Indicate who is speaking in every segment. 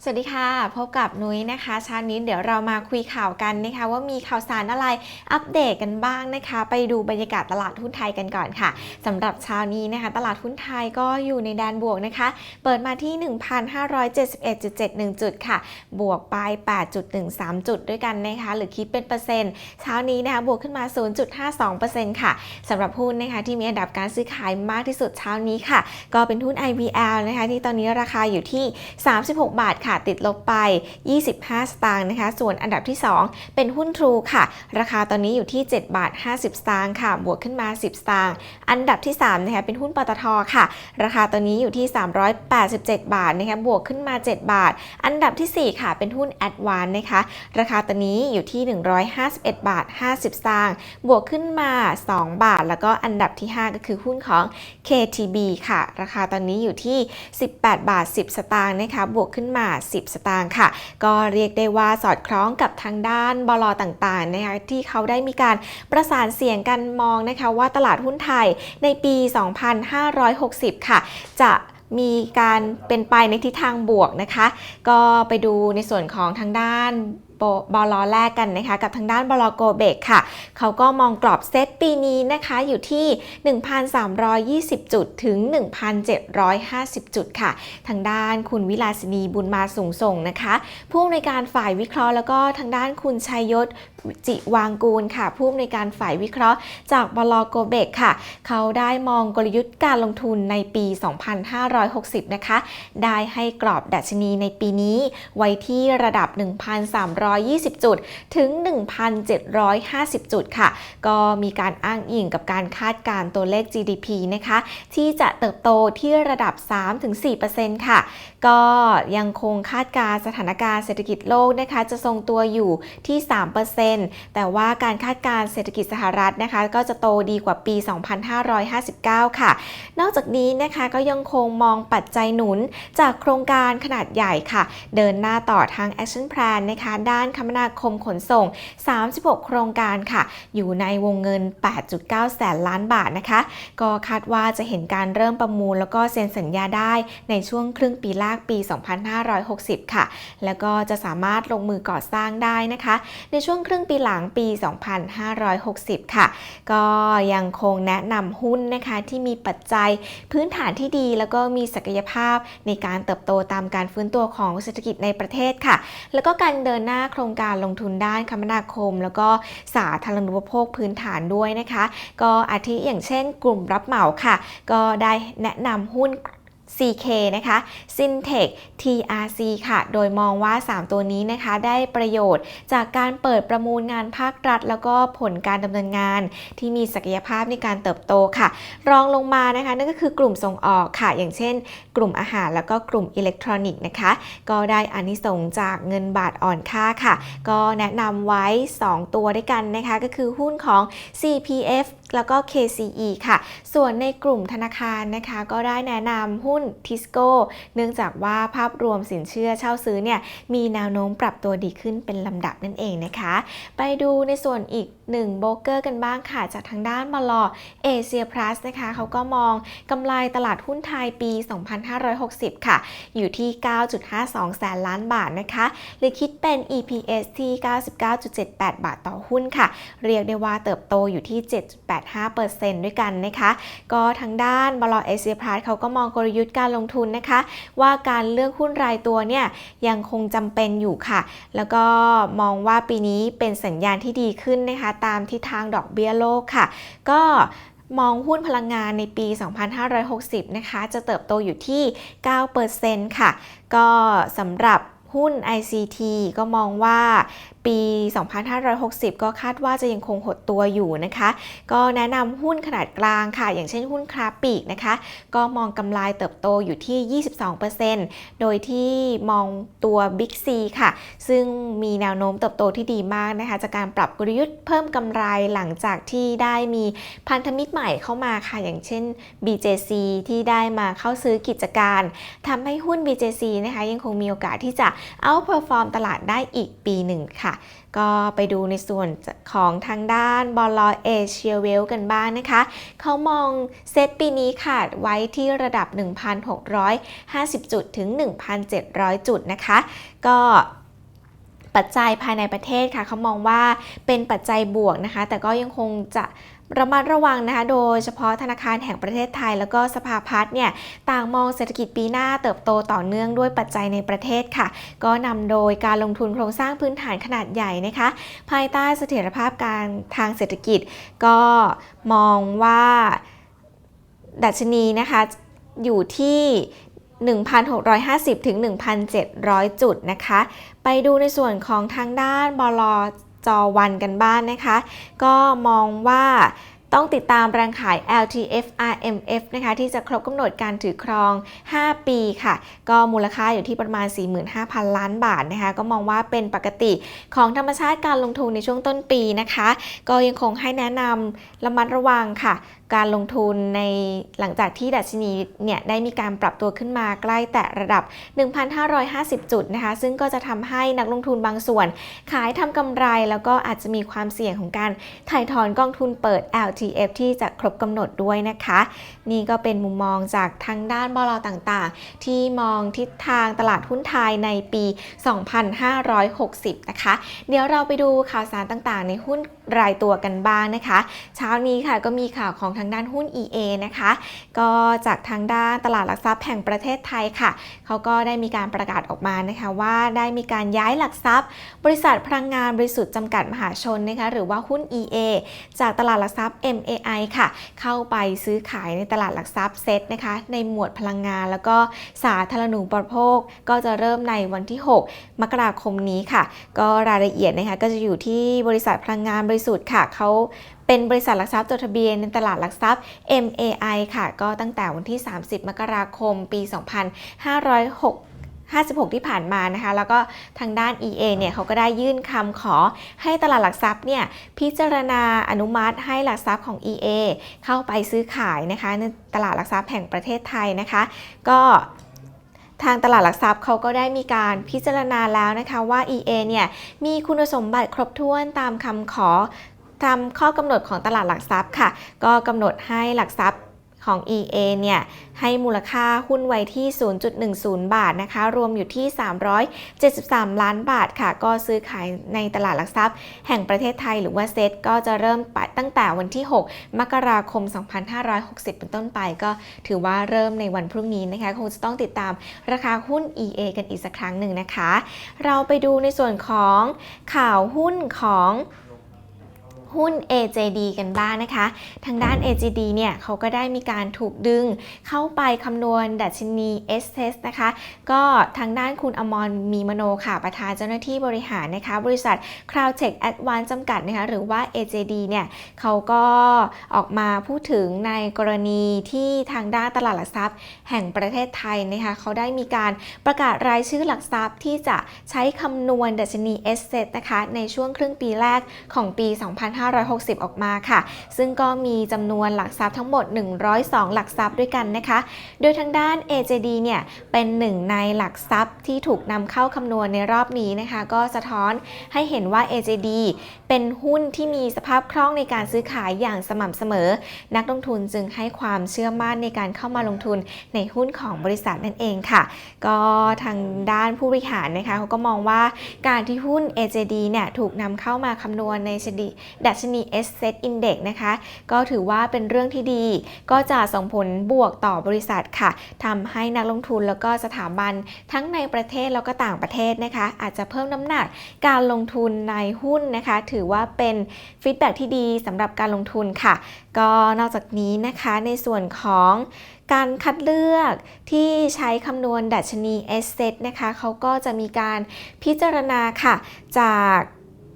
Speaker 1: สวัสดีค่ะ พบกับนุ้ยนะคะเช้านี้เดี๋ยวเรามาคุยข่าวกันนะคะว่ามีข่าวสารอะไรอัปเดตกันบ้างนะคะ ไปดูบรรยากาศตลาดหุ้นไทยกันก่อนค่ะสำหรับเช้านี้นะคะ ตลาดหุ้นไทยก็อยู่ในแดนบวกนะคะ เปิดมาที่ 1,571.71 จุดค่ะ บวกไป 8.13 จุดด้วยกันนะคะ หรือคิดเป็นเปอร์เซ็นต์เช้านี้นะคะบวกขึ้นมา 0.52%ค่ะสำหรับหุ้นนะคะที่มีอันดับการซื้อขายมากที่สุดเช้านี้ค่ะ ก็เป็นหุ้น IVL นะคะที่ตอนนี้ราคาอยู่ที่ 36 บาทค่ะติดลบไป 25 สตางค์นะคะ ส่วนอันดับที่ 2 เป็นหุ้น True ค่ะ ราคาตอนนี้อยู่ที่ 7 บาท 50 สตางค์ค่ะ บวกขึ้นมา 10 สตางค์อันดับที่3นะคะเป็นหุ้นปตทค่ะ ราคาตอนนี้อยู่ที่ 387 บาทนะคะบวกขึ้นมา 7 บาท อันดับทีสี่4 ค่ะ เป็นหุ้น a d v a n c e นะคะ ราคาตอนนี้อยู่ที่ 151 บาท 50 สตางค์บวกขึ้นมา 2 บาท แล้วก็อันดับที่ 5 ก็คือหุ้นของ KTB ค่ะ ราคาตอนนี้อยู่ที่ 18 บาท 10 สตางค์นะคะ บวกขึ้นมา10 สตางค์ค่ะ ก็เรียกได้ว่าสอดคล้องกับทางด้านบลต่างๆนะคะที่เขาได้มีการประสานเสียงกันมองนะคะว่าตลาดหุ้นไทยในปี 2560 ค่ะ จะมีการเป็นไปในทิศทางบวกนะคะ ก็ไปดูในส่วนของทางด้าน บลลแรกกันนะคะกับทางด้านบอลโกเบกค่ะ เขาก็มองกรอบเซตปีนี้นะคะอยู่ที่ 1,320 จุดถึง 1,750 จุดค่ะ ทางด้านคุณวิลาสินีบุญมาสูงส่งนะคะผู้อำนวยการฝ่ายวิเคราะห์แล้วก็ทางด้านคุณชัยยศจิวางกูลค่ะ ผู้อำนวยการฝ่ายวิเคราะห์ จากบลโกเบกค่ะ เขาได้มองกลยุทธ์การลงทุนในปี 2560 นะคะ ได้ให้กรอบดัชนีในปีนี้ไว้ที่ระดับ1,20 จุด ถึง 1,750 จุดค่ะ ก็มีการอ้างอิงกับการคาดการ์ตัวเลข GDP นะคะ ที่จะเติบโตที่ระดับ 3-4%ค่ะ ก็ยังคงคาดการสถานการณ์เศรษฐกิจโลกนะคะ จะทรงตัวอยู่ที่ 3%แต่ว่าการคาดการเศรษฐกิจสหรัฐนะคะ ก็จะโตดีกว่าปี 2559 ค่ะ นอกจากนี้นะคะก็ยังคงมองปัจจัยหนุนจากโครงการขนาดใหญ่ค่ะ เดินหน้าต่อทาง Action Plan นะคะด้านคมนาคมขนส่ง 36 โครงการค่ะ อยู่ในวงเงิน 8.9 แสนล้านบาทนะคะ ก็คาดว่าจะเห็นการเริ่มประมูล แล้วก็เซ็นสัญญาได้ในช่วงครึ่งปีแรกปี 2560 ค่ะ แล้วก็จะสามารถลงมือก่อสร้างได้นะคะ ในช่วงครึ่งปีหลังปี 2560 ค่ะ ก็ยังคงแนะนำหุ้นนะคะที่มีปัจจัยพื้นฐานที่ดี แล้วก็มีศักยภาพในการเติบโตตามการฟื้นตัวของเศรษฐกิจในประเทศค่ะ แล้วก็การเดินหน้าโครงการลงทุนด้านคมนาคม แล้วก็สาธารณูปโภคพื้นฐานด้วยนะคะ ก็อาทิอย่างเช่นกลุ่มรับเหมาค่ะ ก็ได้แนะนำหุ้น CK นะคะ Syntech TRC ค่ะ โดยมองว่า 3 ตัวนี้นะคะ ได้ประโยชน์จากการเปิดประมูลงานภาครัฐ แล้วก็ผลการดำเนินงาน ที่มีศักยภาพในการเติบโตค่ะ รองลงมานะคะ นั่นก็คือกลุ่มส่งออกค่ะ อย่างเช่น กลุ่มอาหารแล้วก็กลุ่มอิเล็กทรอนิกส์นะคะ ก็ได้อานิสงส์จากเงินบาทอ่อนค่าค่ะ ก็แนะนำไว้ 2 ตัวด้วยกันนะคะ ก็คือหุ้นของ CPF แล้วก็ KCE ค่ะ ส่วนในกลุ่มธนาคารนะคะ ก็ได้แนะนำหุ้น Tisco เนื่องจากว่าภาพรวมสินเชื่อเช่าซื้อเนี่ยมีแนวโน้มปรับตัวดีขึ้นเป็นลำดับนั่นเองนะคะ ไปดูในส่วนอีก หนึ่งโบรกเกอร์กันบ้างค่ะจากทางด้านมลอเอเชียพลัสนะคะเขาก็มองกำไรตลาดหุ้นไทยปี 2560 ค่ะ อยู่ที่ 9.52 แสนล้านบาทนะคะหรือคิดเป็น EPS ที่ 99.78 บาทต่อหุ้นค่ะ เรียกได้ว่าเติบโตอยู่ที่ 7.85%ด้วยกันนะคะ ก็ทางด้านบลอเอเชียพลัสเขาก็มองกลยุทธ์การลงทุนนะคะ ว่าการเลือกหุ้นรายตัวเนี่ยยังคงจำเป็นอยู่ค่ะ แล้วก็มองว่าปีนี้เป็นสัญญาณที่ดีขึ้นนะคะตามทิศทางดอกเบี้ยโลกค่ะ ก็มองหุ้นพลังงานในปี 2560 นะคะ จะเติบโตอยู่ที่ 9%ค่ะ ก็สำหรับ หุ้น ICT ก็มองว่าปี 2560 ก็คาดว่าจะยังคงหดตัวอยู่นะคะ ก็แนะนำหุ้นขนาดกลางค่ะ อย่างเช่นหุ้นคราปีกนะคะ ก็มองกำไรเติบโตอยู่ที่ 22%โดยที่มองตัว Big C ค่ะ ซึ่งมีแนวโน้มเติบโตที่ดีมากนะคะ จากการปรับกลยุทธ์เพิ่มกำไรหลังจากที่ได้มีพันธมิตรใหม่เข้ามาค่ะ อย่างเช่น BJC ที่ได้มาเข้าซื้อกิจการทำให้หุ้น BJC นะคะยังคงมีโอกาสที่จะเอาเพอร์ฟอร์มตลาดได้อีกปีหนึ่งค่ะ ก็ไปดูในส่วนของทางด้านบอลลเอเชียเวลกันบ้างนะคะ เขามองเซตปีนี้ค่ะ ไว้ที่ระดับ 1,650 จุดถึง 1,700 จุดนะคะ ก็ปัจจัยภายในประเทศค่ะเขามองว่าเป็นปัจจัยบวกนะคะ แต่ก็ยังคงจะ ระมัดระวังนะคะ โดยเฉพาะธนาคารแห่งประเทศไทย แล้วก็สภาพัฒน์เนี่ยต่างมองเศรษฐกิจปีหน้าเติบโตต่อเนื่องด้วยปัจจัยในประเทศค่ะ ก็นำโดยการลงทุนโครงสร้างพื้นฐานขนาดใหญ่นะคะ ภายใต้เสถียรภาพการทางเศรษฐกิจ ก็มองว่าดัชนีนะคะอยู่ที่1,650 ถึง 1,700 จุดนะคะ ไปดูในส่วนของทางด้านบล จอวันกันบ้านนะคะ ก็มองว่าต้องติดตามแรงขาย LTF RMF นะคะที่จะครบกำหนดการถือครอง 5 ปีค่ะ ก็มูลค่าอยู่ที่ประมาณ 45,000 ล้านบาทนะคะ ก็มองว่าเป็นปกติของธรรมชาติการลงทุนในช่วงต้นปีนะคะ ก็ยังคงให้แนะนำระมัดระวังค่ะ การลงทุนในหลังจากที่ดัชนีเนี่ยได้มีการปรับตัวขึ้นมาใกล้แตะระดับ 1,550 จุดนะคะ ซึ่งก็จะทำให้นักลงทุนบางส่วน ขายทำกำไรแล้วก็อาจจะมีความเสี่ยงของการถ่ายถอนกองทุนเปิด LTF ที่จะครบกำหนดด้วยนะคะ นี่ก็เป็นมุมมองจากทางด้านบลต่างๆ ที่มองทิศทางตลาดหุ้นไทยในปี 2560 นะคะ เดี๋ยวเราไปดูข่าวสารต่างๆ ในหุ้นรายตัวกันบ้างนะคะ เช้านี้ค่ะก็มีข่าวของทางด้านหุ้น EA นะคะ ก็จากทางด้านตลาดหลักทรัพย์แห่งประเทศไทยค่ะ เขาก็ได้มีการประกาศออกมานะคะว่าได้มีการย้ายหลักทรัพย์ บริษัทพลังงานบริสุทธิ์จำกัดมหาชนนะคะหรือว่าหุ้น EA จากตลาดหลักทรัพย์ MAI ค่ะ เข้าไปซื้อขายในตลาดหลักทรัพย์เซ็ตนะคะในหมวดพลังงานแล้วก็สาธารณูปโภค ก็จะเริ่มในวันที่ 6 มกราคมนี้ค่ะ ก็รายละเอียดนะคะก็จะอยู่ที่บริษัทพลังงานบริสุทธิ์ค่ะเขา เป็นบริษัทหลักทรัพย์จดทะเบียนในตลาดหลักทรัพย์ MAI ค่ะ ก็ตั้งแต่วันที่ 30 มกราคม ปี 2506 56 ที่ผ่านมานะคะ แล้วก็ทางด้าน EA เนี่ยเขาก็ได้ยื่นคำขอให้ตลาดหลักทรัพย์เนี่ยพิจารณาอนุมัติให้หลักทรัพย์ของ EA เข้าไปซื้อขายนะคะในตลาดหลักทรัพย์แห่งประเทศไทยนะคะ ก็ทางตลาดหลักทรัพย์เขาก็ได้มีการพิจารณาแล้วนะคะว่า EA เนี่ยมีคุณสมบัติครบถ้วนตามคำขอ ตามข้อกำหนดของตลาดหลักทรัพย์ค่ะ ก็กำหนดให้หลักทรัพย์ของ EA เนี่ยให้มูลค่าหุ้นไว้ที่ 0.10 บาทนะคะ รวมอยู่ที่ 373 ล้านบาทค่ะ ก็ซื้อขายในตลาดหลักทรัพย์ แห่งประเทศไทยหรือว่าเซ็ตก็จะเริ่มปตั้งแต่วันที่ 6 มกราคม 2560 เป็นต้นไป ก็ถือว่าเริ่มในวันพรุ่งนี้นะคะ คงจะต้องติดตามราคาหุ้น EA กันอีกสักครั้งหนึ่งนะคะ เราไปดูในส่วนของข่าวหุ้นของ หุ้น AJD กันบ้างนะคะ ทางด้าน AJD เนี่ยเขาก็ได้มีการถูกดึงเข้าไปคำนวณดัชนี S t e s นะคะ ก็ทางด้านคุณอมรมีมโนค่ะ ประธานเจ้าหน้าที่บริหารนะคะ บริษัท Crowdtech Advance จำกัดนะคะ หรือว่า AJD เนี่ยเขาก็ออกมาพูดถึงในกรณีที่ทางด้านตลาดหลักทรัพย์ แห่งประเทศไทยนะคะเขาได้มีการประกาศรายชื่อหลักทรัพย์ที่จะใช้คำนวณดัชนี S set นะคะ ในช่วงครึ่งปีแรกของปี 2 5 2560 ออกมาค่ะ ซึ่งก็มีจำนวนหลักทรัพย์ทั้งหมด 102 หลักทรัพย์ด้วยกันนะคะ โดยทางด้าน AJD เนี่ยเป็นหนึ่งในหลักทรัพย์ที่ถูกนำเข้าคำนวณในรอบนี้นะคะ ก็สะท้อนให้เห็นว่า AJD เป็นหุ้นที่มีสภาพคล่องในการซื้อขายอย่างสม่ำเสมอ นักลงทุนจึงให้ความเชื่อมั่นในการเข้ามาลงทุนในหุ้นของบริษัทนั่นเองค่ะ ก็ทางด้านผู้บริหารนะคะเขาก็มองว่าการที่หุ้น AJD เนี่ยถูกนำเข้ามาคำนวณในชนีดัชนี S Set Index นะคะ ก็ถือว่าเป็นเรื่องที่ดี ก็จะส่งผลบวกต่อบริษัทค่ะทำให้นักลงทุนแล้วก็สถาบันทั้งในประเทศแล้วก็ต่างประเทศนะคะ อาจจะเพิ่มน้ำหนักการลงทุนในหุ้นนะคะ ถือว่าเป็นฟีดแบ็ที่ดีสำหรับการลงทุนค่ะ ก็นอกจากนี้นะคะในส่วนของการคัดเลือกที่ใช้คำนวณดัชนี S set นะคะเขาก็จะมีการพิจารณาค่ะจาก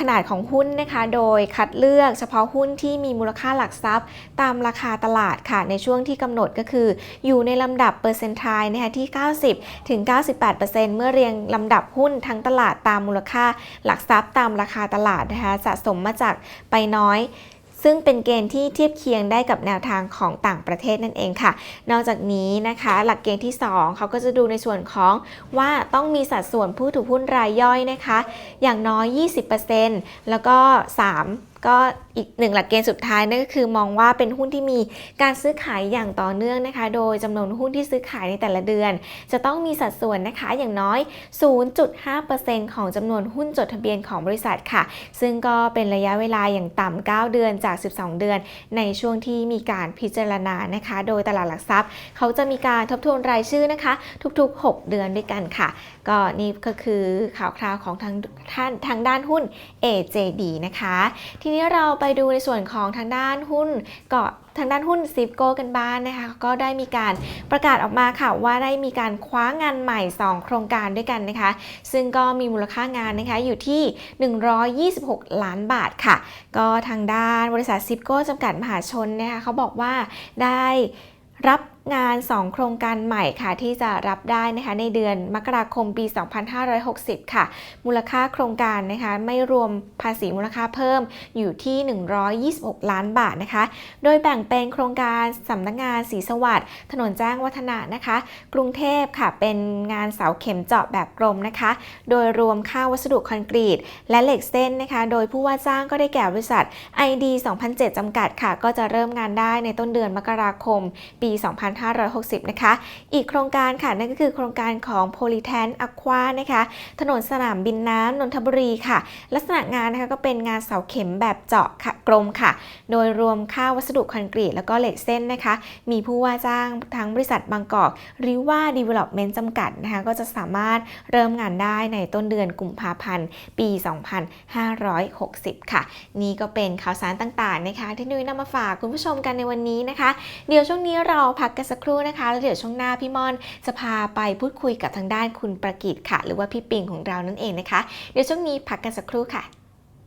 Speaker 1: ขนาดของหุ้นนะคะ โดยคัดเลือกเฉพาะหุ้นที่มีมูลค่าหลักทรัพย์ ตามราคาตลาดค่ะ ในช่วงที่กำหนดก็คือ อยู่ในลำดับเปอร์เซนต์ไทน์นะคะที่ 90ถึง98%เมื่อเรียงลำดับหุ้นทั้งตลาดตามมูลค่าหลักทรัพย์ตามราคาตลาดนะคะสะสมมาจากไปน้อย ซึ่งเป็นเกณฑ์ที่เทียบเคียงได้กับแนวทางของต่างประเทศนั่นเองค่ะ นอกจากนี้นะคะ หลักเกณฑ์ที่ 2 เขาก็จะดูในส่วนของว่าต้องมีสัดส่วนผู้ถือหุ้นรายย่อยนะคะ อย่างน้อย 20%แล้วก็ 3 ก็อีกหนึ่งหลักเกณฑ์สุดท้ายนั่นก็คือมองว่าเป็นหุ้นที่มีการซื้อขายอย่างต่อเนื่องนะคะ โดยจำนวนหุ้นที่ซื้อขายในแต่ละเดือน จะต้องมีสัดส่วนนะคะอย่างน้อย 0.5%ของจำนวนหุ้นจดทะเบียนของบริษัทค่ะ ซึ่งก็เป็นระยะเวลาอย่างต่ำ9เดือนจาก 12 เดือน ในช่วงที่มีการพิจารณานะคะ โดยตลาดหลักทรัพย์ เขาจะมีการทบทวนรายชื่อนะคะ ทุกๆ 6 เดือนด้วยกันค่ะ ก็นี่ก็คือข่าวคราวของทางท่านทางด้านหุ้น AJD นะคะ ทีนี้เราไปดูในส่วนของทางด้านหุ้นเกาะทางด้านหุ้นซิฟโก้กันบ้างนนะคะก็ได้มีการประกาศออกมาค่ะว่าได้มีการคว้างานใหม่ 2 โครงการด้วยกันนะคะ ซึ่งก็มีมูลค่างานนะคะอยู่ที่ 126 ล้านบาทค่ะ ก็ทางด้านบริษัทซิฟโก้จำกัดมหาชนนะคะเขาบอกว่าได้รับ งาน 2 โครงการใหม่ค่ะที่จะรับได้นะคะในเดือนมกราคมปี 2560 ค่ะ มูลค่าโครงการนะคะไม่รวมภาษีมูลค่าเพิ่มอยู่ที่ 126 ล้านบาทนะคะ โดยแบ่งเป็นโครงการสำนักงานศรีสวัสดิ์ถนนแจ้งวัฒนะนะคะ กรุงเทพค่ะเป็นงานเสาเข็มเจาะแบบกลมนะคะ โดยรวมค่าวัสดุคอนกรีต และเหล็กเส้นนะคะ โดยผู้ว่าจ้างก็ได้แก่บริษัท ID 2007 จำกัดค่ะ ก็จะเริ่มงานได้ในต้นเดือนมกราคมปี2560 นะคะ อีกโครงการค่ะนั่นก็คือโครงการของ Polytan Aqua นะคะ ถนนสนามบินน้ำนนทบุรีค่ะ ลักษณะงานนะคะก็เป็นงานเสาเข็มแบบเจาะค่ะกลมค่ะ โดยรวมค่าวัสดุคอนกรีตแล้วก็เหล็กเส้นนะคะ มีผู้ว่าจ้างทั้งบริษัทบางกอกหรือว่า Development จำกัดนะคะก็จะสามารถเริ่มงานได้ในต้นเดือนกุมภาพันธ์ ปี 2560 ค่ะ นี่ก็เป็นข่าวสารต่างๆนะคะ ที่นุ้ยนำมาฝากคุณผู้ชมกันในวันนี้นะคะ เดี๋ยวช่วงนี้เราพักกันกันสักครู่นะคะ แล้วเดี๋ยวช่วงหน้าพี่มอนจะพาไปพูดคุยกับทางด้านคุณประกิตค่ะ หรือว่าพี่ปิงของเรานั่นเองนะคะ เดี๋ยวช่วงนี้พักกันสักครู่ค่ะ